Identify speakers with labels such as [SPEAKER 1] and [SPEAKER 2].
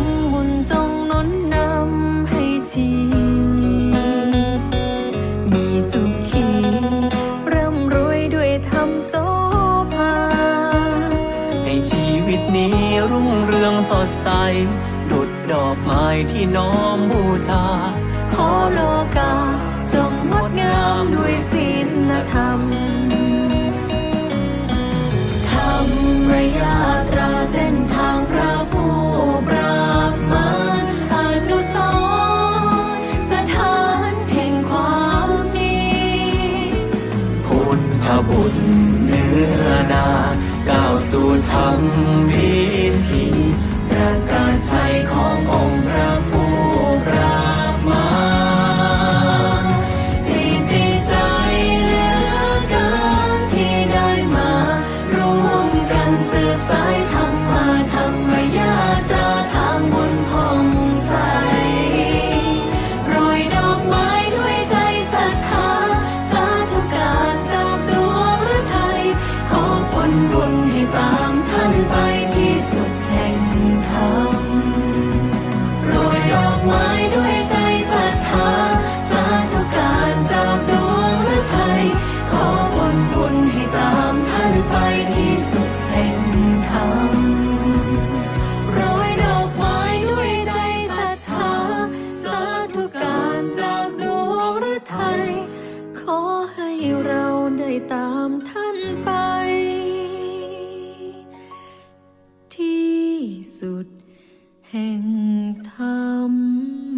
[SPEAKER 1] งบุญจงนุนนำให้ชีวิตมีสุขีร่ำรวยด้วยธรรมโสภา
[SPEAKER 2] ให้ชีวิตนี้รุ่งเรืองสดใส ดุดดอกไม้ที่น้อมบูชา
[SPEAKER 1] ขอโล พุ
[SPEAKER 2] ทธบุญเนื้อนาก้าวสู่ธรรมวิธีประกา ย
[SPEAKER 1] ดอกไม้ด้วยใจศรัทธา สาธุการจากดวงฤทัยขอผลบุญให้ตามท่านไปที่สุดแห่งธรรมโรยดอกไม้ด้วยใจศรัทธา สาธุการจากดวงฤทัยขอให้เราได้ตามท่านไป hàng thăm.